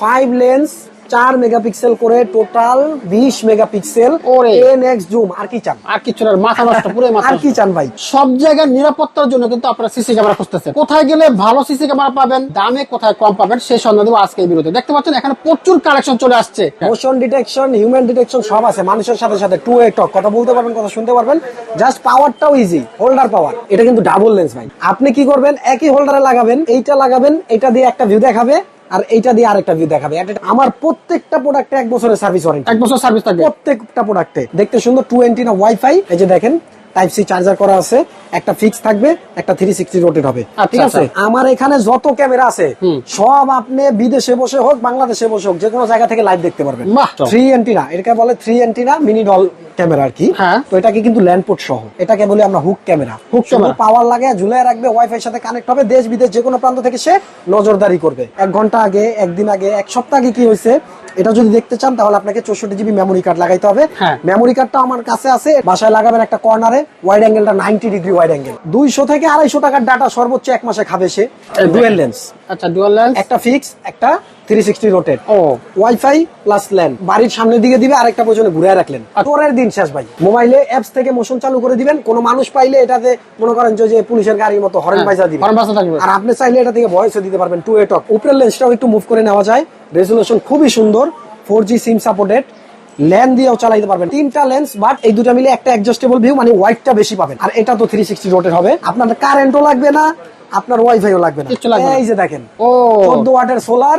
Five lens চার megapixel করে total বিশ মেগাপিক্সেল। ওরে। টেন এক্স জুম আর কি চান? আর কিছু না মাথা নষ্ট পুরো মাথা আর কি চান ভাই? সব জায়গায় নিরাপত্তার জন্য কিন্তু আপনারা সিসি ক্যামেরা খুঁজতেছেন। কোথায় গেলে ভালো সিসি ক্যামেরা পাবেন দামে কোথায় কম পাবেন সেই সন্ধান দেবো আজকে বিরুদ্ধে দেখতে পাচ্ছেন এখানে প্রচুর কালেকশন চলে আসছে। মোশন ডিটেকশন হিউম্যান ডিটেকশন সব আছে। মানুষের সাথে সাথে টু এ টক কথা বলতে পারবেন কথা শুনতে পারবেন। জাস্ট পাওয়ারটাও ইজি হোল্ডার পাওয়ার এটা কিন্তু ডাবল লেন্স ভাই। আপনি কি করবেন? একই হোল্ডারে লাগাবেন এইটা লাগাবেন এটা দিয়ে একটা ভিউ দেখাবে। আর এইটা দিয়ে আরেকটা ভিউ দেখাবে। আমার প্রত্যেকটা প্রোডাক্টে এক বছরের সার্ভিস ওয়ারেন্টি এক বছর সার্ভিস থাকবে প্রত্যেকটা প্রোডাক্টে দেখতে সুন্দর টু না ওয়াইফাই এই যে দেখেন। টাইপ সি চার্জার করা আছে একটা ফিক্স থাকবে একটা থ্রি সিক্সটি রোটেট হবে। আচ্ছা, ঠিক আছে? আচ্ছা। আমার এখানে যত ক্যামেরা আছে সব আপনি বিদেশে বসে হোক বাংলাদেশে বসে হোক যে কোনো জায়গা থেকে লাইভ দেখতে পারবেন। থ্রি এন্টিনা এটাকে বলে three antenna mini doll camera আর কি। হ্যাঁ। তো এটাকে কিন্তু ল্যান্ডপোর্ট সহ। এটাকে বলি আমরা হুক ক্যামেরা camera। পাওয়ার লাগে ঝুলিয়ে রাখবে ওয়াইফাই সাথে কানেক্ট হবে দেশ বিদেশ যে কোনো প্রান্ত থেকে সে নজরদারি করবে। এক ঘণ্টা আগে একদিন আগে এক সপ্তাহ আগে কি হয়েছে? এটা যদি দেখতে চান তাহলে আপনাকে চৌষট্টি জিবি মেমোরি কার্ড লাগাইতে হবে। হ্যাঁ। মেমোরি কার্ডটা আমার কাছে আছে। বাসায় লাগাবেন একটা কর্নারে ওয়াইড অ্যাঙ্গেলটা নাইনটি ডিগ্রি ওয়াইড অ্যাঙ্গেল দুইশো থেকে আড়াইশো টাকার ডাটা সর্বোচ্চ এক মাসে খাবে সে। ডুয়েল লেন্স আচ্ছা ডুয়েল লেন্স একটা ফিক্স একটা থ্রি সিক্সটি রোটেট ও ওয়াইফাই প্লাস ল্যান্ড বাড়ির সামনের দিকে দিবে আরেকটা পর্যন্ত ঘুরে রাখলেন। তোরের দিন শেষ ভাই। মোবাইলে অ্যাপস থেকে মোশন চালু করে দিবেন কোন মানুষ পাইলে এটাতে মনে করেন যে- যে পুলিশের গাড়ির মতো হরেন হ্যাঁ, বাইজা দিবে। হরেন বাজা থাকবে। আর আপনি চাইলে এটা থেকে ভয়েসও দিতে পারবেন টু এ উপরের লেন্সটাও একটু মুভ করে নেওয়া যায়। রেজুলেশন খুবই সুন্দর four G SIM supported LAN দিয়েও চালাইতে পারবেন। তিনটা লেন্স বাট এই দুটা মিলে একটা অ্যাডজাস্টেবল ভিউ মানে হোয়াইটটা বেশি পাবেন। আর এটা তো থ্রি সিক্সটি রোটের হবে। আপনার কারেন্টও লাগবে না আপনার ওয়াইফাইও লাগবে না। এই যে দেখেন ও। চোদ্দ ওয়াটের সোলার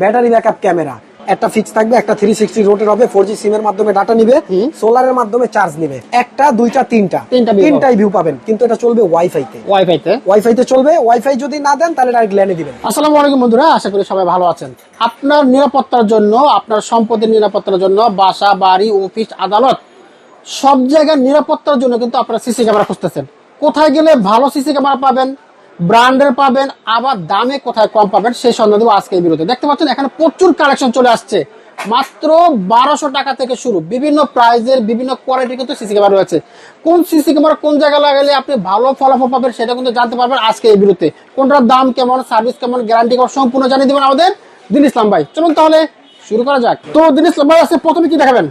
ব্যাটারি ব্যাকআপ ক্যামেরা। একটা ফিক্স থাকবে একটা থ্রি সিক্সটি রোটের হবে ফোর জি সিম এর মাধ্যমে ডাটা নিবে সোলারের মাধ্যমে চার্জ নিবে। একটা দুইটা তিনটা। তিনটাই ভিউ পাবেন কিন্তু এটা চলবে ওয়াইফাইতে ওয়াইফাইতে ওয়াইফাইতে চলবে ওয়াইফাই যদি না দেন তাহলে ডাইরেক্ট ল্যানে দিবেন। আসসালামু আলাইকুম বন্ধুরা আশা করি সবাই ভালো আছেন। আপনার নিরাপত্তার জন্য আপনার সম্পদের নিরাপত্তার জন্য বাসা বাড়ি অফিস আদালত সব জায়গায় নিরাপত্তার জন্য কিন্তু আপনারা সিসি ক্যামেরা খুঁজতেছেন। কোথায় গেলে ভালো সিসি ক্যামেরা পাবেন? ব্র্যান্ডের পাবেন, আবার দামে কোথায় কম পাবেন সেই সন্ধান দেবো আজকে এই বিরুদ্ধে দেখতে পাচ্ছেন, এখানে প্রচুর কালেকশন চলে আসছে। মাত্র বারোশো টাকা থেকে শুরু। বিভিন্ন প্রাইজের বিভিন্ন কোয়ালিটি কিন্তু সিসি ক্যামেরা রয়েছে। কোন সিসি ক্যামেরা কোন জায়গায় লাগালে আপনি ভালো ফলাফল পাবেন সেটা কিন্তু জানতে পারবেন আজকে এই বিরুদ্ধে কোনটার দাম কেমন সার্ভিস কেমন গ্যারান্টি কেমন, সম্পূর্ণ জানিয়ে দেবেন আমাদের দিন ইসলাম ভাই। চলুন তাহলে শুরু করা যাক। তো দিন ইসলাম ভাই, আজকে প্রথমে কি দেখাবেন?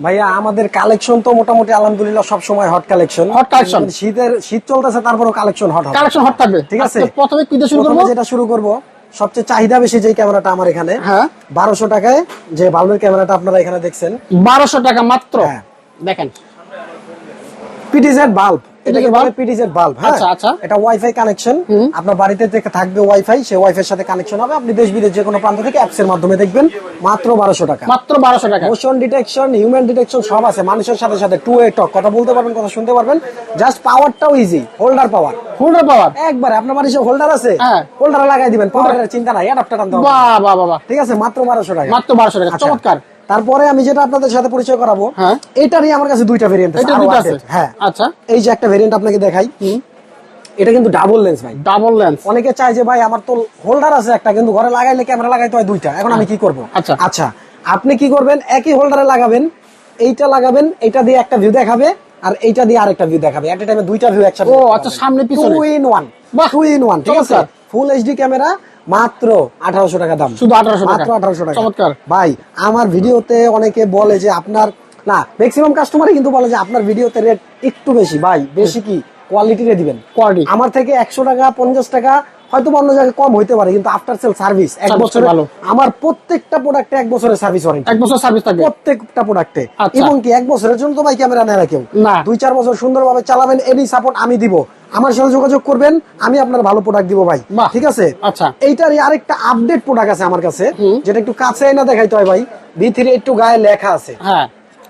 ভাইয়া আমাদের কালেকশন তো মোটামুটি আলহামদুলিল্লাহ সব সময় হট কালেকশন হট কালেকশন শীতের শীত চলতেছে তারপরও কালেকশন হট কালেকশন হট থাকবে। ঠিক আছে। প্রথমে কি শুরু করব? যেটা শুরু করব সবচেয়ে চাহিদা বেশি যে ক্যামেরাটা আমার এখানে হ্যাঁ। বারোশো টাকায় যে বাল্বের ক্যামেরাটা আপনারা এখানে দেখছেন। বারোশো টাকা মাত্র? হ্যাঁ। দেখেন। PTZ bulb bulb? হ্যাঁ। আচ্ছা, আচ্ছা। এটা ওয়াইফাই কানেকশন আপনার বাড়িতে থেকে থাকবে ওয়াইফাই সেই ওয়াইফাই সাথে কানেকশন হবে। আপনি দেশ বিদেশ যে কোনো প্রান্ত থেকে অ্যাপস এর মাধ্যমে দেখবেন। মাত্র বারোশো টাকা। মাত্র বারোশো টাকা। মোশন ডিটেকশন হিউম্যান ডিটেকশন সব আছে। মানুষের সাথে সাথে টু টক কথা বলতে পারবেন কথা শুনতে পারবেন। Just পাওয়ারটাও easy holder power full power একবার আপনার বাড়িতে হোল্ডার আছে? হ্যাঁ। হোল্ডার লাগাই দিবেন। পাওয়ারের চিন্তা নাই অ্যাডাপ্টার আনতে হবে। বাহ বাহ বাহ বাহ। ঠিক আছে মাত্র বারোশো টাকা। মাত্র বারোশো টাকা। আচ্ছা। চমৎকার। তারপরে আমি যেটা আপনাদের সাথে পরিচয় করাবো হ্যাঁ। এটারই আমার কাছে দুইটা ভেরিয়েন্ট আছে। এটা হ্যাঁ। আচ্ছা। এই যে একটা ভেরিয়েন্ট আপনাকে দেখাই। এটা কিন্তু ডাবল লেন্স ভাই। ডাবল লেন্স অনেকে চায় যে ভাই আমার তো হোল্ডার আছে একটা কিন্তু ঘরে লাগাইলে ক্যামেরা লাগাইতে হয় দুইটা। এখন আমি কি করব? আচ্ছা। আচ্ছা আপনি কি করবেন? একই হোল্ডারে লাগাবেন এইটা লাগাবেন এইটা দিয়ে একটা ভিউ দেখাবে আর এইটা দিয়ে আরেকটা ভিউ দেখাবে। এট টাইমে দুইটা ভিউ একসাথে ও আচ্ছা সামনে পিছনে। টু ইন ওয়ান বাহ, টু ইন ওয়ান ঠিক আছে। ফুল এইচডি ক্যামেরা মাত্র আঠারোশো টাকা দাম। শুধু 1800 টাকা। মাত্র আঠারোশো টাকা। চমৎকার। ভাই আমার ভিডিওতে অনেকে বলে যে আপনার না ম্যাক্সিমাম কাস্টমারই কিন্তু বলে যে আপনার ভিডিওতে রেট একটু বেশি। ভাই বেশি কি? কোয়ালিটি রে দিবেন। কোয়ালিটি আমার থেকে একশো টাকা পঞ্চাশ টাকা হয়তো অন্য জায়গায় কম হইতে পারে কিন্তু আফটার সেল সার্ভিস এক বছরে। আমার প্রত্যেকটা প্রোডাক্টে এক বছরের সার্ভিস ওয়ারেন্টি এক বছর সার্ভিস থাকবে প্রত্যেকটা প্রোডাক্টে আচ্ছা। এবং কি এক বছরের জন্য তো ভাই ক্যামেরা নেয় না কেউ। না। দুই চার বছর সুন্দরভাবে চালাবেন এনি সাপোর্ট আমি দিব। আমার সাথে যোগাযোগ করবেন আমি আপনার ভালো প্রোডাক্ট দিব ভাই। ঠিক আছে? আচ্ছা। এইটারই আরেকটা আপডেট প্রোডাক্ট আছে আমার কাছে যেটা একটু কাছে না দেখাইতে হয় ভাই। থ্রি একটু গায়ে লেখা আছে। হ্যাঁ।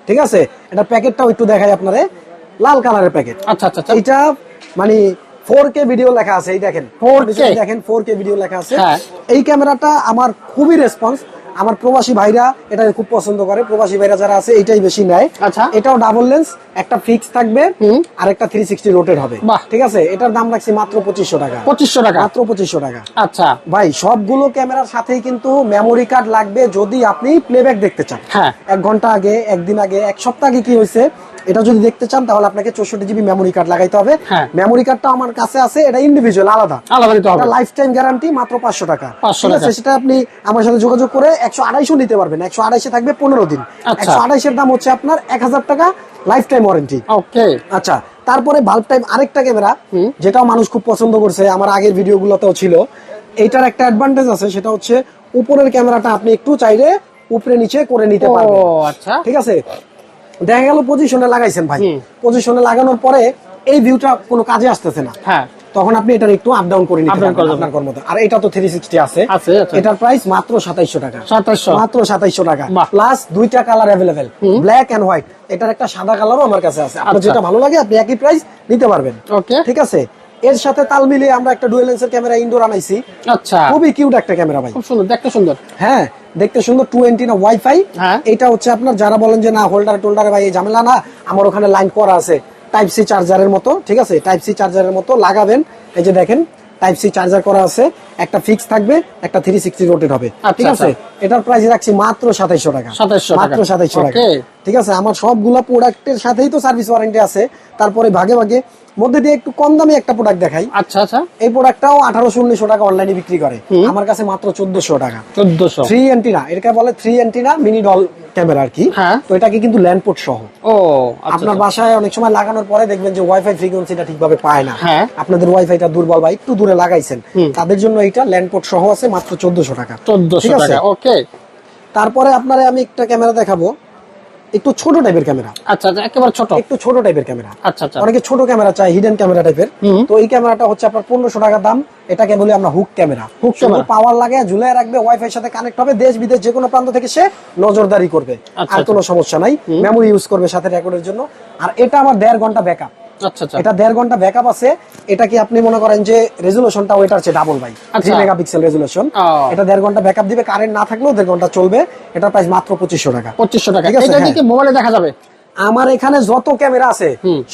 ঠিক আছে? এটা প্যাকেটটাও একটু দেখাই আপনারে। লাল কালারের প্যাকেট। আচ্ছা আচ্ছা আচ্ছা। এইটা মানে ফোর কে ভিডিও লেখা আছে এই দেখেন। 4K পিছনে দেখেন ফোর কে ভিডিও লেখা আছে। হ্যাঁ। এই ক্যামেরাটা আমার খুবই রেসপন্স আমার প্রবাসী ভাইরা এটা খুব পছন্দ করে। প্রবাসী ভাইরা যারা আছে এটাই বেশি নেয়। আচ্ছা। এটাও ডাবল লেন্স একটা ফিক্স থাকবে আর একটা থ্রি সিক্সটি রোটেড হবে। ঠিক আছে? এটার দাম রাখছি মাত্র পঁচিশশো টাকা। পঁচিশশো টাকা। মাত্র পঁচিশশো টাকা। আচ্ছা। ভাই সবগুলো ক্যামেরার সাথেই কিন্তু মেমোরি কার্ড লাগবে যদি আপনি প্লেব্যাক দেখতে চান। হ্যাঁ। এক ঘণ্টা আগে একদিন আগে এক সপ্তাহ আগে কি হয়েছে? এটা যদি দেখতে চান তাহলে আপনাকে চৌষট্টি জিবি মেমোরি কার্ড লাগাইতে হবে। হ্যাঁ। মেমোরি কার্ডটা আমার কাছে আছে এটা ইন্ডিভিজুয়াল আলাদা। আলাদা নিতে হবে। লাইফ টাইম গ্যারান্টি মাত্র পাঁচশো টাকা। ঠিক আছে? সেটা আপনি আমার সাথে যোগাযোগ করে একশো আড়াইশো নিতে পারবেন। একশো আড়াইশে থাকবে পনেরো দিন। আচ্ছা। একশো আড়াইশের দাম হচ্ছে আপনার এক হাজার টাকা লাইফ টাইম ওয়ারেন্টি ওকে আচ্ছা তারপরে ভাল্ব টাইপ আরেকটা ক্যামেরা যেটাও মানুষ খুব পছন্দ করছে আমার আগের ভিডিওগুলোতেও ছিল। এইটার একটা অ্যাডভান্টেজ আছে সেটা হচ্ছে উপরের ক্যামেরাটা আপনি একটু চাইলে উপরে নিচে করে নিতে পারবেন। আচ্ছা। ঠিক আছে? দেখা গেল পজিশনে লাগাইছেন ভাই। পজিশনে লাগানোর পরে এই ভিউটা কোনো কাজে আসতেছে না। হ্যাঁ। তখন আপনি এটা একটু আপ ডাউন করে নিতে করে আপনার কর্মতে। আর এটা তো থ্রি সিক্সটি আছে। আছে, আছে। এটার প্রাইস মাত্র সাতাইশশো টাকা। সাতাইশো মাত্র সাতাইশশো টাকা। প্লাস দুইটা colour available black and white এটার একটা সাদা কালারও আমার কাছে আছে। আপনার আচ্ছা। যেটা ভালো লাগে আপনি একই প্রাইস নিতে পারবেন। ওকে ঠিক আছে? এর সাথে তাল মিলিয়ে আমরা একটা ডুয়েল লেন্সের ক্যামেরা ইনডোর আনাইছি। আচ্ছা। খুবই কিউট একটা ক্যামেরা ভাই। খুব সুন্দর দেখতে সুন্দর। হ্যাঁ দেখতে সুন্দর টু না ওয়াইফাই হ্যাঁ। এটা হচ্ছে আপনার যারা বলেন যে না হোল্ডার টোল্ডারে ভাই এই ঝামেলা না আমার ওখানে লাইন করা আছে। টাইপ সি চার্জারের মতো ঠিক আছে? টাইপ সি চার্জারের মতো লাগাবেন। এই যে দেখেন টাইপ সি চার্জার করা আছে। একটা ফিক্স থাকবে একটা থ্রি সিক্সটি রোটেট হবে। আচ্ছা, ঠিক আছে? এটার প্রাইস রাখছি মাত্র সাতাইশো টাকা। 2700 মাত্র সাতাইশো টাকা। ঠিক আছে? আমার সবগুলা প্রোডাক্টের সাথেই তো সার্ভিস ওয়ারেন্টি আছে। তারপরে ভাগে ভাগে মধ্যে দিয়ে একটু কম দামে একটা প্রোডাক্ট দেখাই। আচ্ছা আচ্ছা। এই প্রোডাক্টটাও আঠারোশো উনিশশো টাকা অনলাইনে বিক্রি করে। আমার কাছে মাত্র চোদ্দশো টাকা। চোদ্দশো। থ্রি এন্টিনা এটাকে বলে three antenna mini doll camera আর কি। হ্যাঁ। তো এটাকে কিন্তু ল্যান্ডপোর্ট সহ। ও আচ্ছা আপনার বাসায় অনেক সময় লাগানোর পরে দেখবেন যে ওয়াইফাই ফ্রিকোয়েন্সিটা ঠিকভাবে পায় না। হ্যাঁ। আপনাদের ওয়াইফাইটা দুর্বল বা একটু দূরে লাগাইছেন তাদের জন্য এটা ল্যান্ডপোর্ট সহ আছে মাত্র চোদ্দশো টাকা। চোদ্দশো টাকা ওকে তারপরে আপনারে আমি একটা ক্যামেরা দেখাবো। একটু ছোট টাইপের ক্যামেরা আচ্ছা আচ্ছা একেবারে ছোট। একটু ছোট টাইপের ক্যামেরা আচ্ছা আচ্ছা। অনেকে ছোট ক্যামেরা চায় হিডেন ক্যামেরা টাইপের তো এই ক্যামেরাটা হচ্ছে আপনার পনেরোশো টাকা দাম। এটাকে বলি আমরা hook camera hook camera power লাগে ঝুলে রাখবে ওয়াইফাই সাথে কানেক্ট হবে দেশ বিদেশ যে কোনো প্রান্ত থেকে সে নজরদারি করবে। আচ্ছা, আর কোনো সমস্যা নাই। মেমোরি ইউজ করবে সাথে রেকর্ডের জন্য। আর এটা আমার দেড় ঘণ্টা ব্যাকআপ আচ্ছা আচ্ছা এটা দেড় ঘণ্টা ব্যাকআপ আছে। এটা কি আপনি মনে করেন যে রেজুলেশনটা ওইটার চেয়ে ডাবল ভাই। থ্রি আচ্ছা। মেগাপিক্সেল রেজুলেশন এটা দেড় ঘণ্টা ব্যাকআপ দিবে কারেন্ট না থাকলেও দেড় ঘণ্টা চলবে। এটা প্রাইস মাত্র পঁচিশশো টাকা। পঁচিশশো টাকা। এটা হ্যাঁ। কি মোবাইলে দেখা যাবে? আমার এখানে যত ক্যামেরা আছে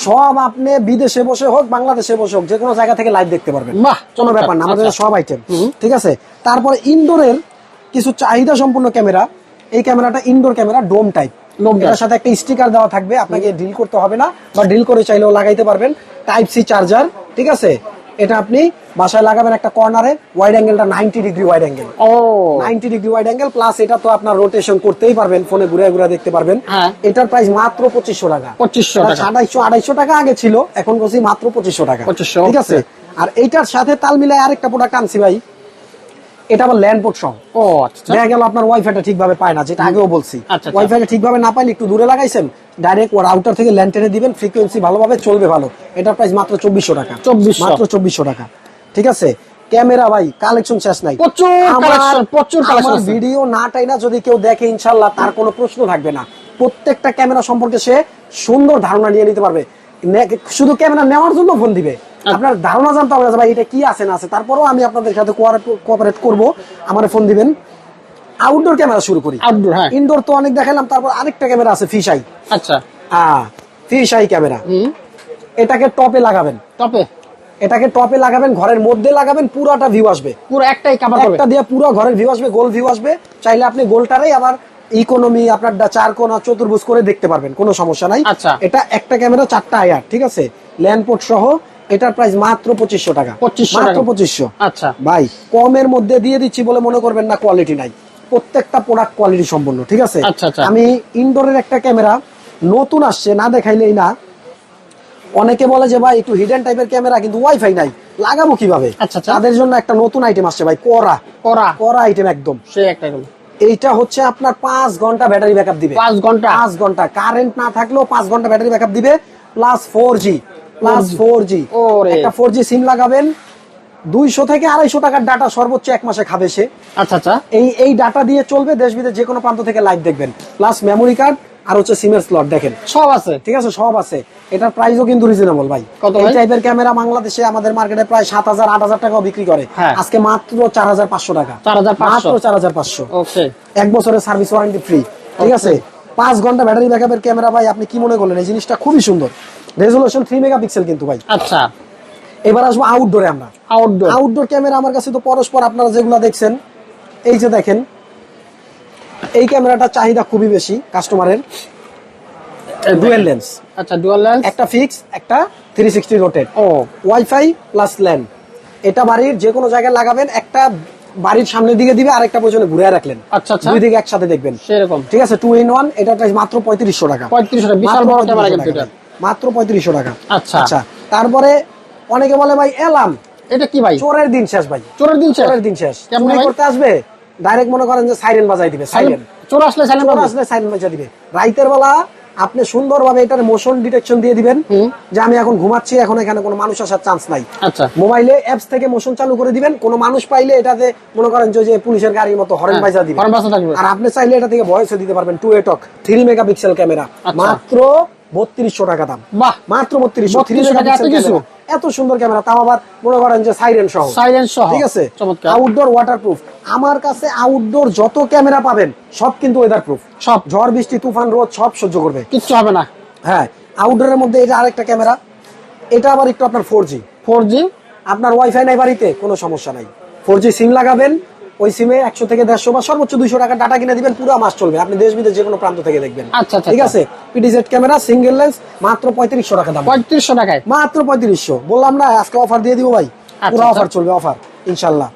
সব আপনি বিদেশে বসে হোক বাংলাদেশে বসে হোক যে কোনো জায়গা থেকে লাইভ দেখতে পারবেন। কোনো ব্যাপার না আমাদের আচ্ছা। সব আইটেম ঠিক আছে? তারপরে ইনডোরের কিছু চাহিদা সম্পূর্ণ ক্যামেরা এই ক্যামেরাটা ইনডোর ক্যামেরা ডোম টাইপ। এটার সাথে একটা স্টিকার দেওয়া থাকবে আপনাকে ডিল করতে হবে না বা ডিল করে চাইলেও লাগাইতে পারবেন। টাইপ সি চার্জার ঠিক আছে? এটা আপনি বাসায় লাগাবেন একটা কর্নারে ওয়াইড অ্যাঙ্গেলটা নাইনটি ডিগ্রি ওয়াইড অ্যাঙ্গেল ও। Ninety degree wide angle plus এটা তো আপনার রোটেশন করতেই পারবেন ফোনে ঘুরে ঘুরে দেখতে পারবেন। হ্যাঁ। এটার প্রাইস মাত্র পঁচিশশো টাকা। পঁচিশশো টাকা। আড়াইশো আড়াইশো টাকা আগে ছিল এখন বলছি মাত্র পঁচিশশো টাকা। 2500 ঠিক আছে? আর এইটার সাথে তাল মিলায় আরেকটা প্রোডাক্ট আনছি ভাই। এটা আবার ল্যান্ডপোর্ট সহ। ও আচ্ছা। দেখা গেল আপনার ওয়াইফাইটা ঠিকভাবে পায় না যেটা আগেও বলছি। আচ্ছা, আচ্ছা। ওয়াইফাইটা ঠিকভাবে না পাইলে একটু দূরে লাগাইছেন ডাইরেক্ট রাউটার থেকে ল্যান্ড টেনে দিবেন ফ্রিকোয়েন্সি ভালোভাবে চলবে ভালো। প্রাইস মাত্র চব্বিশশো টাকা। 2400 মাত্র চব্বিশশো টাকা। ঠিক আছে? ক্যামেরা ভাই কালেকশন শেষ নাই। প্রচুর আমার- ভিডিও না টাই না যদি কেউ দেখে ইনশাল্লাহ তার কোনো প্রশ্ন থাকবে না। প্রত্যেকটা ক্যামেরা সম্পর্কে সে সুন্দর ধারণা নিয়ে নিতে পারবে। শুধু ক্যামেরা নেওয়ার জন্য ফোন দিবে। আপনার ধারণা জানতে হবে ভাই এটা কি আছে না আছে। তারপরেও আমি আপনাদের সাথে কোঅপারেট করব। আমার ফোন দিবেন। আউটডোর ক্যামেরা শুরু করি। আউটডোর হ্যাঁ। ইনডোর তো অনেক দেখালাম তারপর আরেকটা ক্যামেরা আছে ফিশ আই আচ্ছা। ফিশ আই ক্যামেরা এটাকে টপে লাগাবেন। তবে এটাকে টপে লাগাবেন ঘরের মধ্যে লাগাবেন পুরোটা ভিউ আসবে। পুরো একটাই কাভার করবে? একটা দিয়ে পুরো ঘরের ভিউ আসবে গোল ভিউ আসবে। চাইলে আপনি গোলটারেই আবার ইকোনমি আপনার ডা- চার কোনা চতুর্ভুজ করে দেখতে পারবেন কোনো সমস্যা নাই। আচ্ছা। এটা একটা ক্যামেরা চারটা আয়ার ঠিক আছে? ল্যান্ডপোর্ট সহ এটার প্রাইস মাত্র পঁচিশশো টাকা। 2500 মাত্র পঁচিশশো। আচ্ছা। ভাই কমের মধ্যে দিয়ে দিচ্ছি বলে মনে করবেন না কোয়ালিটি নাই। প্রত্যেকটা প্রোডাক্ট কোয়ালিটি সম্পন্ন ঠিক আছে? আচ্ছা, আচ্ছা। আমি ইনডোরের একটা ক্যামেরা নতুন আসছে না দেখাইলেই না। অনেকে বলে যে ভাই একটু হিডেন টাইপের ক্যামেরা কিন্তু ওয়াইফাই নাই। লাগাবো কীভাবে? আচ্ছা। তাদের জন্য একটা নতুন আইটেম আসছে ভাই করা করা করা আইটেম একদম। সে একটা। এইটা হচ্ছে আপনার পাঁচ ঘণ্টা ব্যাটারি ব্যাকআপ দিবে। পাঁচ ঘণ্টা? পাঁচ ঘণ্টা। কারেন্ট না থাকলেও পাঁচ ঘণ্টা ব্যাটারি ব্যাকআপ দিবে plus four G plus four G একটা ফোর জি সিম লাগাবেন দুইশো থেকে আড়াইশো টাকার ডাটা সর্বোচ্চ এক মাসে খাবে সে। আচ্ছা আচ্ছা। এই এই ডাটা দিয়ে চলবে দেশ বিদেশ যে কোনো প্রান্ত থেকে লাইভ দেখবেন। প্লাস মেমোরি কার্ড আর হচ্ছে সিমের স্লট দেখেন। সব আছে। ঠিক আছে সব আছে। এটার প্রাইসও কিন্তু রিজনেবল ভাই। কত এই টাইপের ক্যামেরা বাংলাদেশে আমাদের মার্কেটে প্রায় সাত হাজার আট হাজার টাকাও বিক্রি করে। হ্যাঁ। আজকে মাত্র চার হাজার পাঁচশো টাকা। 4,500 মাত্র চার হাজার পাঁচশো। এক বছরের সার্ভিস ওয়ারেন্টি ফ্রি ঠিক আছে? পাঁচ ঘণ্টা ব্যাটারি ব্যাকআপের ক্যামেরা ভাই আপনি কি মনে করলেন? এই জিনিসটা খুবই সুন্দর। রেজুলেশন থ্রি মেগাপিক্সেল কিন্তু ভাই। আচ্ছা। এবার আসব আউটডোরে আমরা। আউটডোর আউটডোর ক্যামেরা আমার কাছে তো পরস্পর আপনারা যেগুলো দেখছেন এই যে দেখেন এই ক্যামেরাটা চাহিদা খুবই বেশি কাস্টমারের ডুয়েল লেন্স আচ্ছা ডুয়াল লেন্স একটা ফিক্স একটা থ্রি সিক্সটি রোটেট ও। ওয়াইফাই প্লাস ল্যান এটা বাড়ির যে কোনো জায়গায় লাগাবেন একটা বাড়ির সামনের দিকে দিবে আর একটা পেছনে ঘুরে রাখলেন। আচ্ছা আচ্ছা। দুই দিকে একসাথে দেখবেন। সেরকম। ঠিক আছে টু ইন ওয়ান এটা মাত্র পঁয়ত্রিশশো টাকা। পঁয়ত্রিশশো টাকা বিশাল বড় ক্যামেরা কিন্তু এটা। মাত্র পঁয়ত্রিশশো টাকা। আচ্ছা। আচ্ছা তারপরে অনেকে বলে ভাই এলাম। এটা কি ভাই? চোরের দিন শেষ ভাই। চোরের দিন শেষ? চোরের দিন শেষ। কেমনে? করতে আসবে ডাইরেক্ট মনে করেন যে সাইরেন বাজাই দিবে সাইরেন চোর আসলে চোর আসলে সাইরেন বাজাই দিবে। রাইতের বেলা আপনি সুন্দরভাবে এটার মোশন ডিটেকশন দিয়ে দিবেন যে আমি এখন ঘুমাচ্ছি এখন এখানে কোনো মানুষ আসার চান্স নাই। আচ্ছা। মোবাইলে অ্যাপস থেকে মোশন চালু করে দিবেন কোনো মানুষ পাইলে এটাতে মনে করেন যে পুলিশের গাড়ির মতো হরেন হ্যাঁ, বাজা দিবেন। আর আপনি চাইলে এটা থেকে ভয়েসও দিতে পারবেন two way talk three megapixel camera. মাত্র বত্রিশশো টাকা দাম। বাহ। মাত্র বত্রিশশো থ্রি 32 টাকা মেগাপিক্সেল কিছু? এত সুন্দর ক্যামেরা তাও আবার মনে করেন যে সাইরেন সহ। সাইলেন্ট সহ। ঠিক আছে? চমৎকার। আউটডোর ওয়াটারপ্রুফ আমার কাছে আউটডোর যত ক্যামেরা পাবেন সব কিন্তু ওয়েদারপ্রুফ সব। ঝড় বৃষ্টি তুফান রোদ সব সহ্য করবে। কিচ্ছু হবে না। হ্যাঁ আউটডোরের মধ্যে এটা আরেকটা ক্যামেরা এটা আবার একটু আপনার ফোর জি ফোর জি আপনার ওয়াইফাই নাই বাড়িতে কোনো সমস্যা নাই। ফোর জি সিম লাগাবেন ওই সিমে একশো থেকে দেড়শো বা সর্বোচ্চ দুইশো টাকা ডাটা কিনে দিবেন পুরো মাস চলবে। আপনি দেশ বিদেশ যে কোনো প্রান্ত থেকে দেখবেন। আচ্ছা, আচ্ছা, ঠিক আচ্ছা। আছে? পিডিজেড ক্যামেরা সিঙ্গেল লেন্স মাত্র পঁয়ত্রিশশো টাকা দাম। পঁয়ত্রিশশো টাকায়? মাত্র পঁয়ত্রিশশো। বললাম না আজকে অফার দিয়ে দিব ভাই। আচ্ছা, পুরো। অফার চলবে অফার ইনশাল্লাহ।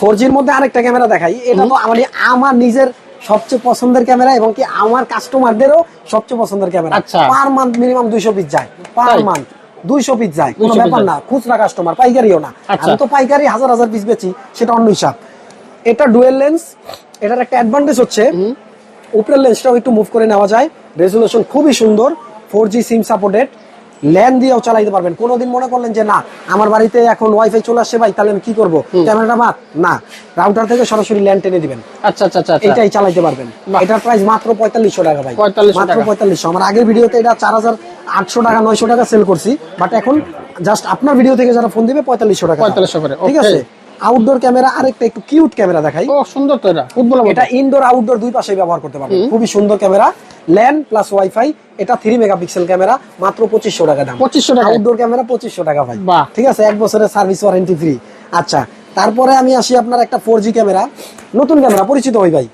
ফোর জির মধ্যে আরেকটা ক্যামেরা দেখাই। এটা তো মানে আমার নিজের সবচেয়ে পছন্দের ক্যামেরা এবং কি আমার কাস্টমারদেরও সবচেয়ে পছন্দের ক্যামেরা। পার মান্থ মিনিমাম দুইশো পিস যায়। পার মান্থ দুইশো পিস যায় কোনো ব্যাপার না খুচরা কাস্টমার পাইকারিও না। আচ্ছা। আমি তো পাইকারি হাজার হাজার পিস বেচি সেটা অন্য হিসাব। এটা ডুয়েল লেন্স এটার একটা অ্যাডভান্টেজ হচ্ছে উপরের লেন্সটাও একটু মুভ করে নেওয়া যায়। রেজুলেশন খুবই সুন্দর four G SIM supported LAN দিয়েও চালাইতে পারবেন। কোনোদিন মনে করলেন যে না আমার বাড়িতে এখন ওয়াইফাই চলে আসছে ভাই তাহলে আমি কি করব? ক্যামেরাটা বাদ। না রাউটার থেকে সরাসরি ল্যান্ড টেনে দিবেন। আচ্ছা আচ্ছা আচ্ছা আচ্ছা। এটাই চালাইতে পারবেন। এটার প্রাইস মাত্র পঁয়তাল্লিশশো টাকা ভাই। মাত্র পঁয়তাল্লিশশো। আমার আগের ভিডিওতে এটা চার হাজার আটশো টাকা নয়শো টাকা সেল করছি বাট এখন জাস্ট আপনার ভিডিও থেকে যারা ফোন দিবে পঁয়তাল্লিশশো টাকা। 4500 করে, ঠিক আছে? আউটডোর ক্যামেরা আরেকটা একটু কিউট ক্যামেরা দেখাই। ও সুন্দর তো এটা ফুটবল এটা ইনডোর আউটডোর দুই পাশে ব্যবহার করতে পারবেন। খুবই সুন্দর ক্যামেরা ল্যান্ড প্লাস ওয়াইফাই এটা থ্রি মেগাপিক্সেল ক্যামেরা মাত্র পঁচিশশো টাকা দাম। 2500 টাকায়? আউটডোর ক্যামেরা পঁচিশশো টাকা ভাই। ঠিক আছে এক বছরের সার্ভিস ওয়ারেন্টি ফ্রি আচ্ছা তারপরে আমি আসি আপনার একটা ফোর জি ক্যামেরা নতুন ক্যামেরা পরিচিত হই ভাই।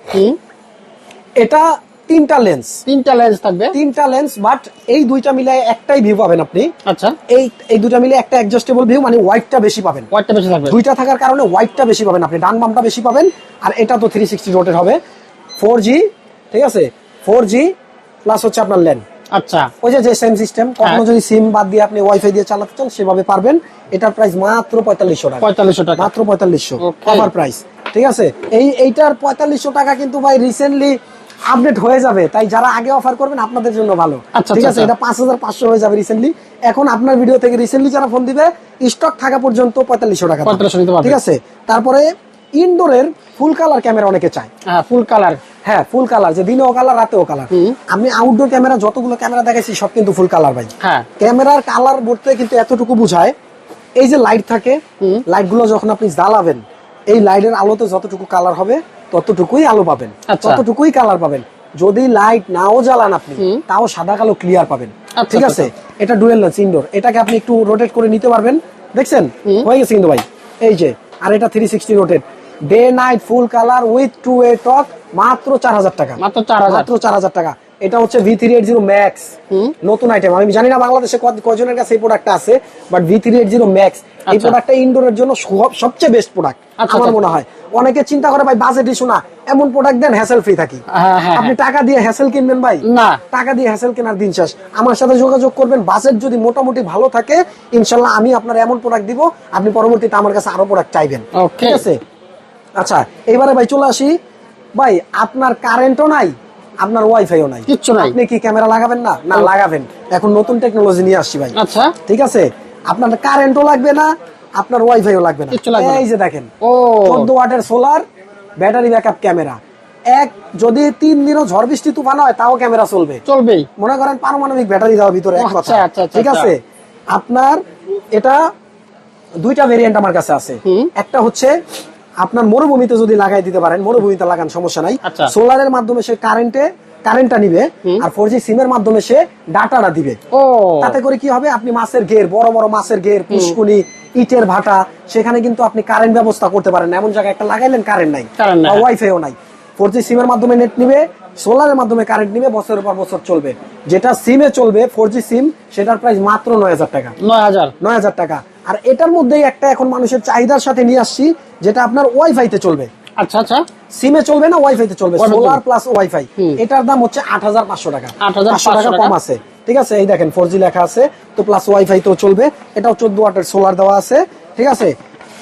এটা তিনটা লেন্স তিনটা লেন্স থাকবে? তিনটা লেন্স বাট এই দুইটা মিলে একটাই ভিউ পাবেন আপনি। আচ্ছা। এই এই দুইটা মিলে একটা অ্যাডজাস্টেবল ভিউ মানে হোয়াইটটা বেশি পাবেন। হোয়াইটটা বেশি থাকবে। দুইটা থাকার কারণে হোয়াইটটা বেশি পাবেন আপনি। ডান বামটা বেশি পাবেন আর এটা তো থ্রি সিক্সটি রোটের হবে। ফোর জি ঠিক আছে? ফোর জি প্লাস হচ্ছে আপনার ল্যান্ড আচ্ছা। ওই যে সেম সিস্টেম কখনো হ্যাঁ। যদি সিম বাদ দিয়ে আপনি ওয়াইফাই দিয়ে চালাতে চান সেভাবে পারবেন। এটার প্রাইস মাত্র পঁয়তাল্লিশশো টাকা। পঁয়তাল্লিশশো টাকা। মাত্র পঁয়তাল্লিশশো. অফার প্রাইস ঠিক আছে? এই এইটার পঁয়তাল্লিশশো টাকা কিন্তু ভাই রিসেন্টলি আপডেট হয়ে যাবে। তাই যারা আগে অফার করবেন আপনাদের জন্য ভালো। আচ্ছা, ঠিক আচ্ছা, আছে? আচ্ছা। এটা পাঁচ হাজার পাঁচশো হয়ে যাবে রিসেন্টলি এখন আপনার ভিডিও থেকে রিসেন্টলি যারা ফোন দিবে স্টক থাকা পর্যন্ত পঁয়তাল্লিশশো টাকা। দাম। 4500 নিতে পারবে। ঠিক আছে? তারপরে ইনডোরের ফুল কালার ক্যামেরা অনেকে চায়। হ্যাঁ ফুল কালার। হ্যাঁ ফুল কালার যে দিনেও কালার রাতেও কালার। আমি আউটডোর ক্যামেরা যতগুলো ক্যামেরা দেখাইছি সব কিন্তু ফুল কালার ভাই। হ্যাঁ। ক্যামেরার কালার বলতে কিন্তু এতটুকু বুঝায় এই যে লাইট থাকে। লাইটগুলো যখন আপনি জ্বালাবেন এই লাইটের আলোতে যতটুকু কালার হবে ততটুকুই আলো পাবেন আচ্ছা। ততটুকুই কালার পাবেন। যদি লাইট নাও জ্বালান আপনি তাও সাদা কালো ক্লিয়ার পাবেন। আচ্ছা, ঠিক আচ্ছা, আছে? এটা ডুয়েল লেন্স ইনডোর এটাকে আপনি একটু রোটেট করে নিতে পারবেন। দেখছেন? হয়ে গেছে কিন্তু ভাই। এই যে আর এটা three sixty rotate day night full colour with two way talk মাত্র চার হাজার টাকা। মাত্র 4000 মাত্র চার হাজার টাকা। এটা হচ্ছে V three eight zero max নতুন আইটেম আমি জানি না বাংলাদেশে কয়জনের কাছে এই প্রোডাক্টটা আছে but V three eight zero max এই আচ্ছা। প্রোডাক্টটা ইনডোরের জন্য সবচেয়ে বেস্ট প্রোডাক্ট আচ্ছা, আমার আচ্ছা। মনে হয়। অনেকে চিন্তা করে ভাই বাজেট ইস্যু না। এমন প্রোডাক্ট দেন হ্যাসেল ফ্রি থাকি। হ্যাঁ, হ্যাঁ, আপনি টাকা দিয়ে হ্যাসেল কিনবেন ভাই? না। টাকা দিয়ে হ্যাসেল কেনার দিন শেষ। আমার সাথে যোগাযোগ করবেন। বাজেট যদি মোটামুটি ভালো থাকে ইনশাল্লাহ আমি আপনার এমন প্রোডাক্ট দিব আপনি পরবর্তীতে আমার কাছে আরও প্রোডাক্ট চাইবেন। ঠিক আছে? আচ্ছা এবারে ভাই চলে আসি। ভাই আপনার কারেন্টও নাই আপনার ওয়াইফাইও নাই। কিচ্ছু নাই। আপনি কি ক্যামেরা লাগাবেন না? না লাগাবেন। এখন নতুন টেকনোলজি নিয়ে আসছি ভাই। আচ্ছা। ঠিক আছে? আপনার কারেন্টও লাগবে না আপনার ওয়াইফাইও লাগবে না। এই যে দেখেন ও। চোদ্দ ওয়াটের সোলার ব্যাটারি ব্যাকআপ ক্যামেরা এক যদি তিন দিনও ঝড় বৃষ্টি তুফান হয় তাও ক্যামেরা চলবে। চলবেই। মনে করেন পারমাণবিক ব্যাটারি দেওয়া ভিতরে এক আচ্ছা, কথা। আচ্ছা, আচ্ছা, ঠিক। আছে? আপনার এটা দুইটা ভেরিয়েন্ট আমার কাছে আছে। একটা হচ্ছে আপনার মরুভূমিতে যদি লাগাই দিতে পারেন মরুভূমিতে লাগান সমস্যা নাই। আচ্ছা। সোলারের মাধ্যমে সে কারেন্টে কারেন্টটা নিবে। আর ফোর জি সিমের মাধ্যমে সে ডাটাটা দিবে। তাতে করে কি হবে? আপনি মাছের ঘের বড় বড় মাছের ঘের পুষ্কুনি ইটের ভাটা সেখানে কিন্তু আপনি কারেন্ট ব্যবস্থা করতে পারেন। এমন জায়গায় একটা লাগাইলেন কারেন্ট নাই। ওয়াইফাইও নাই। ফোর জি সিমের মাধ্যমে নেট নিবে সোলারের মাধ্যমে কারেন্ট নিবে বছরের পর বছর চলবে। যেটা সিমে চলবে ফোর জি সিম সেটার প্রাইস মাত্র নয় হাজার টাকা। নয় হাজার। নয় হাজার টাকা। আর এটার মধ্যেই একটা এখন মানুষের চাহিদার সাথে নিয়ে আসছি যেটা আপনার ওয়াইফাইতে চলবে। আচ্ছা আচ্ছা। সিমে চলবে না ওয়াইফাইতে চলবে? Solar plus wifi. এটার দাম হচ্ছে আট হাজার পাঁচশো টাকা। 8,500 টাকা কম আছে। ঠিক আছে? এই দেখেন ফোর লেখা আছে তো প্লাস ওয়াইফাই তো চলবে। এটাও চোদ্দ ওয়াটের সোলার দেওয়া আছে। ঠিক আছে?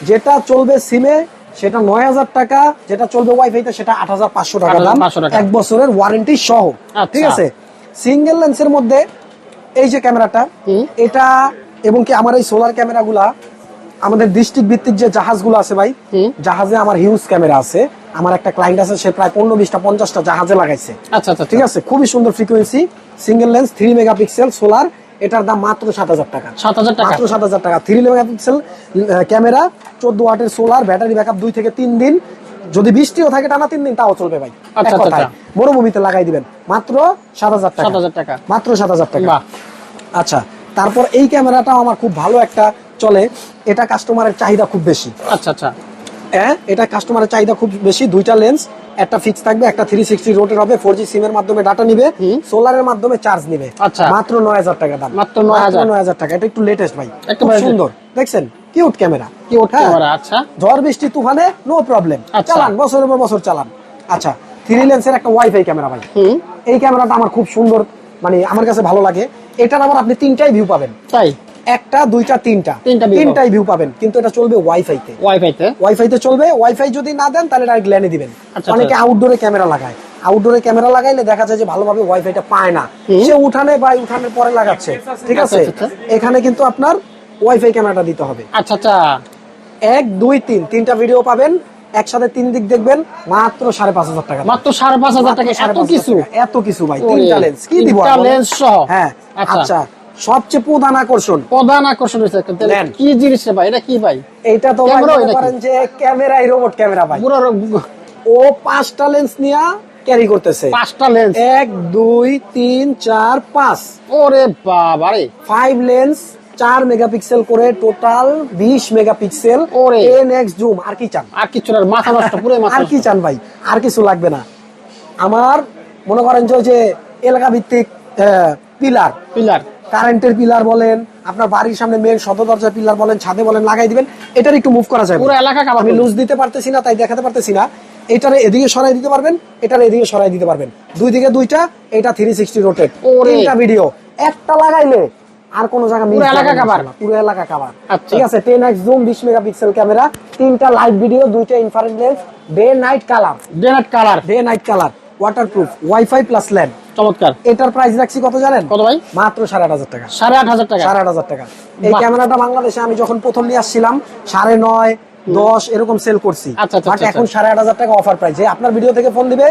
যেটা চলবে সিমে সেটা নয় হাজার টাকা। যেটা চলবে ওয়াইফাইতে সেটা আট হাজার পাঁচশো টাকা দাম। এক বছরের ওয়ারেন্টি সহ। আচ্ছা। ঠিক আছে সিঙ্গেল লেন্সের মধ্যে এই যে ক্যামেরাটা এটা এবং কি আমার এই সোলার ক্যামেরাগুলা আমাদের ডিস্ট্রিক্ট ভিত্তিক যে জাহাজগুলো আছে ভাই জাহাজে আমার হিউজ ক্যামেরা আছে। আমার একটা ক্লায়েন্ট আছে সে প্রায় পনেরো বিশটা পঞ্চাশটা জাহাজে লাগাইছে। আচ্ছা আচ্ছা ঠিক আছে? খুবই সুন্দর frequency single lens three megapixel solar এটার দাম মাত্র সাত হাজার টাকা। সাত হাজার টাকা? মাত্র সাত হাজার টাকা। থ্রি মেগাপিক্সেল ক্যামেরা চোদ্দ ওয়াটের সোলার ব্যাটারি ব্যাকআপ দুই থেকে তিন দিন। যদি বৃষ্টিও থাকে টানা তিন দিন তাও চলবে ভাই। আচ্ছা। আচ্ছা। মরুভূমিতে লাগাই দিবেন। মাত্র সাত হাজার টাকা। মাত্র সাত হাজার টাকা। আচ্ছা। তারপর এই ক্যামেরাটাও আমার খুব ভালো একটা চলে। এটা কাস্টমারের চাহিদা খুব বেশি। আচ্ছা আচ্ছা। হ্যাঁ এটা কাস্টমারের চাহিদা খুব বেশি। দুইটা লেন্স একটা ফিক্স থাকবে একটা থ্রি সিক্সটি রোটের হবে। ফোর জি সিমের মাধ্যমে ডাটা নিবে। সোলারের মাধ্যমে চার্জ নিবে। আচ্ছা। মাত্র নয় হাজার টাকা দাম। মাত্র 9,000 নয় হাজার টাকা। এটা একটু লেটেস্ট ভাই। সুন্দর। দেখছেন? কিউট ক্যামেরা কিউট ক্যামেরা আচ্ছা। ঝড় বৃষ্টি তুফানে নো প্রবলেম আচ্ছা। চালান বছরের পর বছর চালান। আচ্ছা থ্রি লেন্সের একটা ওয়াইফাই ক্যামেরা ভাই। এই ক্যামেরাটা আমার খুব সুন্দর মানে আমার কাছে ভালো লাগে। এটার আবার আপনি তিনটাই ভিউ পাবেন। তাই? একটা দুইটা তিনটা। তিনটাই ভিউ পাবেন কিন্তু এটা চলবে ওয়াইফাইতে ওয়াইফাইতে ওয়াইফাইতে চলবে ওয়াইফাই যদি না দেন তাহলে ডাইরেক্ট ল্যানে দিবেন। আচ্ছা, অনেকে আউটডোরে ক্যামেরা লাগায়। আউটডোরে ক্যামেরা লাগাইলে দেখা যায় যে ভালোভাবে ওয়াইফাইটা পায় না। সে উঠানে বা উঠানের পরে লাগাচ্ছে ঠিক আছে? আচ্ছা, আচ্ছা। এখানে কিন্তু আপনার ওয়াইফাই ক্যামেরাটা দিতে হবে। আচ্ছা আচ্ছা। এক দুই তিন তিনটা ভিডিও পাবেন। একসাথে তিন দিক দেখবেন মাত্র সাড়ে পাঁচ হাজার টাকা। মাত্র সাড়ে পাঁচ হাজার টাকা। এত কিছু? এত কিছু ভাই তিনটা লেন্স কি দিব lens সহ? হ্যাঁ আচ্ছা। আচ্ছা। সবচেয়ে প্রধান আকর্ষণ? প্রধান আকর্ষণ নেন। কি জিনিস রে ভাই? এটা কি ভাই? এইটা তো? করেন যে ক্যামেরাই রোবট ক্যামেরা ভাই। পুরো ও পাঁচটা লেন্স নিয়ে ক্যারি করতেছে। পাঁচটা লেন্স এক দুই তিন চার পাঁচ। ওরে বাবা রে ফাইভ লেন্স চার মেগাপিক্সেল করে টোটাল বিশ মেগাপিক্সেল। এক্স জুম আর কি চান? আর কিছু না মাথা নষ্ট পুরো আর কি চান ভাই? আর কিছু লাগবে না। আমার মনে করেন যে এলাকা ভিত্তিক পিলার। পিলার। কারেন্টের পিলার বলেন আপনার বাড়ির সামনে মেন সদর দরজার পিলার বলেন ছাদে বলেন লাগাই দিবেন এটার একটু মুভ করা যায় পুরো এলাকা আমি লুজ দিতে পারতেছি না তাই দেখাতে পারতেছি না। এটার এদিকে সরাই দিতে পারবেন এটার এদিকে সরাই দিতে পারবেন। দুই দিকে দুইটা এটা থ্রি সিক্সটি রোটেট। তিনটা ভিডিও একটা লাগাইলে আর কোন জায়গা পুরো এলাকা। ইনশাআল্লাহ। পুরো এলাকা কাভার আচ্ছা। ঠিক আছে টেন এক্স জুম বিশ মেগাপিক্সেল ক্যামেরা তিনটা লাইভ ভিডিও দুইটা infrared lens day night colour day night colour day night colour waterproof wifi plus lamp চমৎকার। এটার প্রাইস রাখছি কত জানেন? কত ভাই? মাত্র সাড়ে আট হাজার টাকা। সাড়ে আট হাজার টাকা। সাড়ে আট হাজার টাকা। এই ক্যামেরাটা বাংলাদেশে আমি যখন প্রথম নিয়ে আসছিলাম সাড়ে নয় দশ এরকম সেল করছি। আচ্ছা, আচ্ছা, বাট আচ্ছা, এখন সাড়ে আট হাজার টাকা অফার প্রাইস আপনার ভিডিও থেকে ফোন দিবে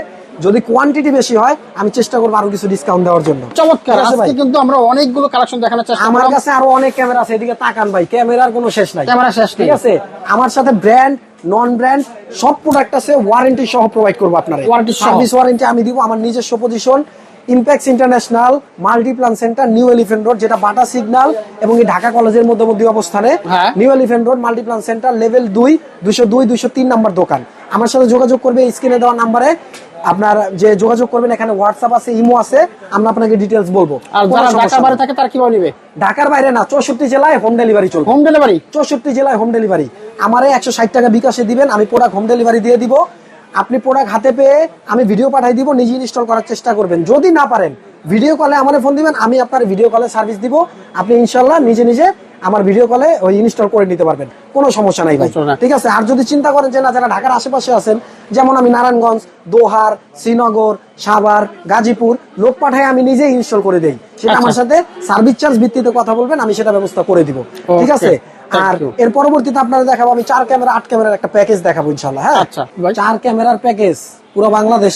যদি কোয়ান্টিটি বেশি হয় আমি চেষ্টা করব আরও কিছু ডিসকাউন্ট দেওয়ার জন্য। চমৎকার? আজকে কিন্তু আমরা অনেকগুলো কালেকশন দেখানোর চেষ্টা আমার কাছে আরও অনেক ক্যামেরা আছে এদিকে তাকান ভাই ক্যামেরার কোনো শেষ নাই। ক্যামেরা শেষ ঠিক আছে? আমার সাথে ব্র্যান্ড নন ব্র্যান্ড সব প্রোডাক্ট আছে ওয়ারেন্টি সহ প্রোভাইড করব আপনার। সহ। সার্ভিস ওয়ারেন্টি আমি দিব আমার নিজস্ব position Impex International Multiplan Center New Elephant Road যেটা বাটা সিগন্যাল এবং এই ঢাকা কলেজের মধ্যবর্তী অবস্থানে। New Elephant Road Multiplan Center level দুই দুশো দুই দুশো তিন নাম্বার দোকান। আমার সাথে যোগাযোগ করবে স্ক্রিনে দেওয়া নাম্বারে। আপনার যে যোগাযোগ করবেন এখানে হোয়াটসঅ্যাপ আছে ইমো আছে আমরা আপনাকে ডিটেলস বলব। আর যারা ঢাকার বাইরে থাকে তারা কীভাবে নিবে? ঢাকার বাইরে না চৌষট্টি জেলায় হোম ডেলিভারি চলবে। হোম ডেলিভারি চৌষট্টি জেলায় হোম ডেলিভারি আমারে একশো ষাট টাকা বিকাশে দিবেন আমি প্রোডাক্ট হোম ডেলিভারি দিয়ে দিব। আপনি প্রোডাক্ট হাতে পেয়ে আমি ভিডিও পাঠাই দিব, নিজে ইনস্টল করার চেষ্টা করবেন। যদি না পারেন ভিডিও কলে আমার ফোন দিবেন, আমি আপনার ভিডিও কলে সার্ভিস দিব। আপনি ইনশাল্লাহ নিজে নিজে আমার ভিডিও কলে ওই ইনস্টল করে নিতে পারবেন। কোনো সমস্যা নাই ভাই। ঠিক আছে? আর যদি চিন্তা করেন যে না যারা ঢাকার আশেপাশে আছেন যেমন আমি নারায়ণগঞ্জ দোহার শ্রীনগর সাভার গাজীপুর লোক পাঠায় আমি নিজেই ইনস্টল করে দেই। সেটা আচ্ছা। আমার সাথে সার্ভিস চার্জ ভিত্তিতে কথা বলবেন আমি সেটা ব্যবস্থা করে দিব। ঠিক আছে? আর এর পরবর্তীতে আপনারা দেখাবো আমি চার ক্যামেরা আট ক্যামেরার একটা প্যাকেজ দেখাবো ইনশাল্লাহ হ্যাঁ? আচ্ছা, চার ক্যামেরার প্যাকেজ পুরো বাংলাদেশ।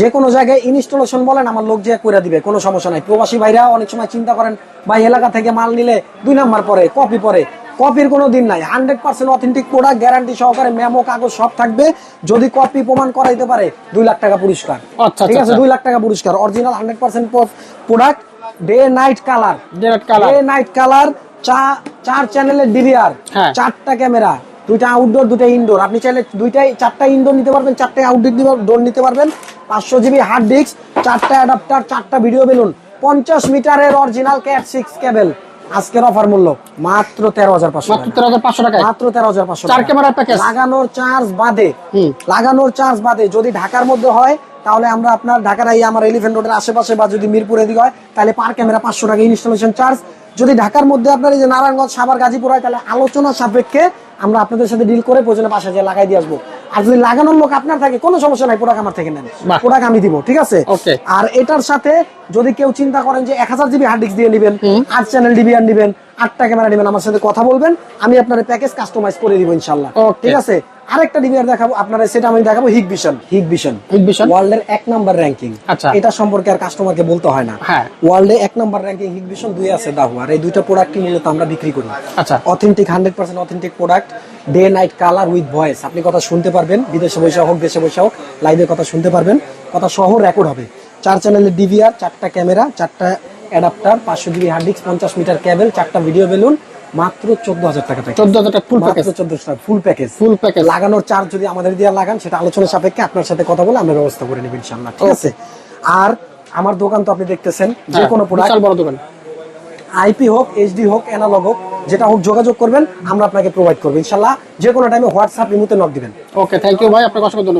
যে কোনো জায়গায় ইনস্টলেশন বলেন আমার লোক যে করে দিবে কোনো সমস্যা নাই। প্রবাসী ভাইরা অনেক সময় চিন্তা করেন ভাই এলাকা থেকে মাল নিলে দুই নাম্বার পরে কপি পরে। কপির কোনো দিন নাই। Hundred percent authentic product guarantee সহকারে মেমো কাগজ সব থাকবে। যদি কপি প্রমাণ করাইতে পারে দুই লাখ টাকা পুরস্কার। আচ্ছা, ঠিক আছে? আচ্ছা। দুই লাখ টাকা পুরস্কার। Original hundred percent product day night colour day night colour চা চার চ্যানেলের ডিভিআর। চারটা ক্যামেরা দুইটা আউটডোর দুইটা ইনডোর আপনি চাইলে দুইটাই চারটা ইনডোর নিতে পারবেন চারটা আউটডোর ডোর নিতে পারবেন। পাঁচশো জিবি হার্ড ডিস্ক চারটা অ্যাডাপ্টার চারটা ভিডিও বেলুন পঞ্চাশ মিটারের অরিজিনাল ক্যাট সিক্স কেবল আজকের অফার মূল্য মাত্র তেরো হাজার পাঁচশো মাত্র তেরো হাজার পাঁচশো টাকায়? মাত্র তেরো হাজার পাঁচশো চার ক্যামেরার প্যাকেজ লাগানোর চার্জ বাদে লাগানোর চার্জ বাদে যদি ঢাকার মধ্যে হয় তাহলে আমরা আপনার ঢাকার এই আমার এলিফেন্ট রোডের আশেপাশে বা যদি মিরপুরে দিকে হয় তাহলে পার ক্যামেরা পাঁচশো টাকা ইনস্টলেশন চার্জ যদি ঢাকার মধ্যে আপনার এই যে নারায়ণগঞ্জ সাভার গাজীপুর হয় তাহলে আলোচনা সাপেক্ষে আমরা আপনাদের সাথে ডিল করে প্রয়োজনে পাশে যে লাগাই দিয়ে আসব। আর যদি লাগানোর লোক আপনার থাকে কোনো সমস্যা নাই প্রোডাক্ট আমার থেকে নেন। প্রোডাক্ট আমি দিব ঠিক আছে? আর এটার সাথে যদি কেউ চিন্তা করেন যে এক হাজার জিবি হার্ড ডিস্ক দিয়ে নেবেন আট চ্যানেল ডিবিআর নেবেন আটটা ক্যামেরা নেবেন আমার সাথে কথা বলবেন আমি আপনার প্যাকেজ কাস্টমাইজ করে দিব ইনশাল্লাহ ঠিক আছে? আরেকটা ডিবিআর দেখাবো আপনার সেটা আমি দেখাবো Hikvision Hikvision Hikvision? ওয়ার্ল্ডের এক নাম্বার র্যাঙ্কিং আচ্ছা। এটা সম্পর্কে আর কাস্টমারকে বলতে হয় না। হ্যাঁ। ওয়ার্ল্ডে এক নাম্বার র্যাঙ্কিং হিগ ভিশন দুই আছে দাহু আর এই দুইটা প্রোডাক্টই মূলত আমরা বিক্রি করি। আচ্ছা। Authentic hundred percent authentic product day night colour with voice আপনি কথা শুনতে পারবেন বিদেশে বসে হোক দেশে বসে হোক লাইভে কথা শুনতে পারবেন। কথা সহ রেকর্ড হবে। চার চ্যানেলের ডিভিআর চারটা ক্যামেরা চারটা অ্যাডাপ্টার পাঁচশো জিবি হার্ড ডিস্ক পঞ্চাশ মিটার কেবল চারটা ভিডিও বেলুন মাত্র চোদ্দ হাজার টাকা থেকে চোদ্দ হাজার টাকা ফুল প্যাকেজ চোদ্দশো টাকা ফুল প্যাকেজ ফুল প্যাকেজ লাগানোর চার্জ যদি আমাদের দিয়ে লাগান সেটা আলোচনা সাপেক্ষে আপনার সাথে কথা বলে আমরা ব্যবস্থা করে নেব ইনশাল্লাহ ঠিক আছে? আর আমার দোকান তো আপনি দেখতেছেন যে কোনো প্রোডাক্ট হ্যাঁ, বড় দোকান। আইপি হোক, এইচডি হোক অ্যানালগ হোক, যেটা হোক যোগাযোগ করবেন, আমরা আপনাকে প্রোভাইড করব। ইনশাল্লাহ যে কোনো টাইমে হোয়াটসঅ্যাপ ইমুতে নক দিবেন। ওকে থ্যাংক ইউ ভাই, আপনাকে অসংখ্য ধন্যবাদ।